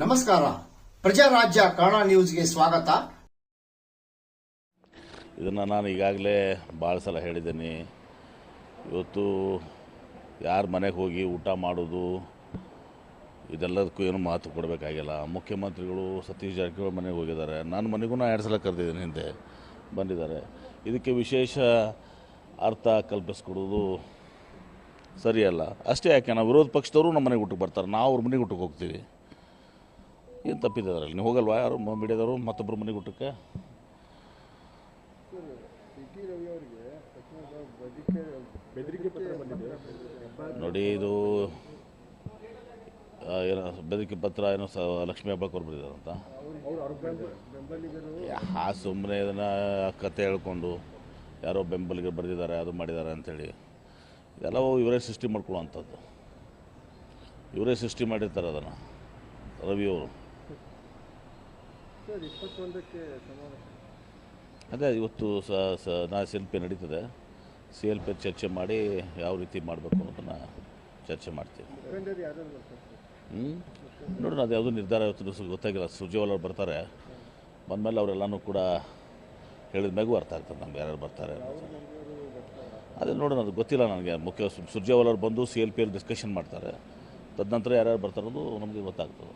ನಮಸ್ಕಾರ. ಪ್ರಜಾರಾಜ್ಯ ಕನ್ನಡ ನ್ಯೂಸ್ಗೆ ಸ್ವಾಗತ. ಇದನ್ನು ನಾನು ಈಗಾಗಲೇ ಭಾಳ ಸಲ ಹೇಳಿದ್ದೀನಿ. ಇವತ್ತು ಯಾರ ಮನೆಗೆ ಹೋಗಿ ಊಟ ಮಾಡೋದು, ಇದೆಲ್ಲದಕ್ಕೂ ಏನು ಮಹತ್ವ ಕೊಡಬೇಕಾಗಿಲ್ಲ. ಮುಖ್ಯಮಂತ್ರಿಗಳು ಸತೀಶ್ ಜಾರಕಿಹೊಳಿ ಮನೆಗೆ ಹೋಗಿದ್ದಾರೆ. ನಾನು ಮನೆಗೂ ನಾನು ಎರಡು ಸಲ ಕರೆದಿದ್ದೀನಿ ಹಿಂದೆ, ಬಂದಿದ್ದಾರೆ. ಇದಕ್ಕೆ ವಿಶೇಷ ಅರ್ಥ ಕಲ್ಪಿಸ್ಕೊಡೋದು ಸರಿಯಲ್ಲ. ಅಷ್ಟೇ ಯಾಕೆ, ನಾವು ವಿರೋಧ ಪಕ್ಷದವರು ನಮ್ಮ ಮನೆಗೆ ಊಟಕ್ಕೆ ಬರ್ತಾರೆ, ನಾವು ಅವ್ರ ಮನೆಗೆ ಊಟಕ್ಕೆ ಹೋಗ್ತೀವಿ. ಏನು ತಪ್ಪಿದೆ ಅದರಲ್ಲಿ? ನೀವು ಹೋಗಲ್ವಾ ಯಾರು? ಮೀಡಿಯಾದವರು ಮತ್ತೊಬ್ಬರ ಮನೆಗೆ ಊಟಕ್ಕೆ ನೋಡಿ ಇದು ಏನೋ ಬೆದರಿಕೆ ಪತ್ರ ಏನೋ ಸ ಲಕ್ಷ್ಮೀ ಹಬ್ಬಕ್ಕೆ ಬರೆದಿದ್ದಾರಂತ ಆ ಸುಮ್ಮನೆ ಇದನ್ನ ಕತೆ ಹೇಳ್ಕೊಂಡು ಯಾರೋ ಬೆಂಬಲಿಗರು ಬರೆದಿದ್ದಾರೆ ಅದು ಮಾಡಿದ್ದಾರೆ ಅಂಥೇಳಿ ಇದೆಲ್ಲ ಇವರೇ ಸೃಷ್ಟಿ ಮಾಡ್ಕೊಳ್ಳುವಂಥದ್ದು. ಇವರೇ ಸೃಷ್ಟಿ ಮಾಡಿರ್ತಾರೆ ಅದನ್ನು ರವಿಯವರು ಅದೇ, ಇವತ್ತು ಸ ನಾ ಸಿ ಎಲ್ ಪಿ ನಡೀತದೆ. ಸಿ ಎಲ್ ಪಿ ಚರ್ಚೆ ಮಾಡಿ ಯಾವ ರೀತಿ ಮಾಡಬೇಕು ಅನ್ನೋದನ್ನು ಚರ್ಚೆ ಮಾಡ್ತೀವಿ. ಹ್ಞೂ ನೋಡೋಣ, ಅದು ಯಾವುದೂ ನಿರ್ಧಾರ ಇವತ್ತು ಗೊತ್ತಾಗಿಲ್ಲ. ಸುರ್ಜೇವಾಲ ಅವ್ರು ಬರ್ತಾರೆ. ಬಂದಮೇಲೆ ಅವರೆಲ್ಲನೂ ಕೂಡ ಹೇಳಿದ ಅರ್ಥ ಆಗ್ತದೆ, ನಮ್ಗೆ ಯಾರ್ಯಾರು ಬರ್ತಾರೆ. ಅದೇ ನೋಡೋಣ, ಅದು ಗೊತ್ತಿಲ್ಲ ನನಗೆ. ಮುಖ್ಯ ಸುರ್ಜೇವಾಲ ಅವ್ರು ಬಂದು ಸಿ ಎಲ್ ಪಿ ಡಿಸ್ಕಷನ್ ಮಾಡ್ತಾರೆ. ತದನಂತರ ಯಾರ್ಯಾರು ಬರ್ತಾರೋದು ನಮಗೆ ಗೊತ್ತಾಗ್ತದೆ.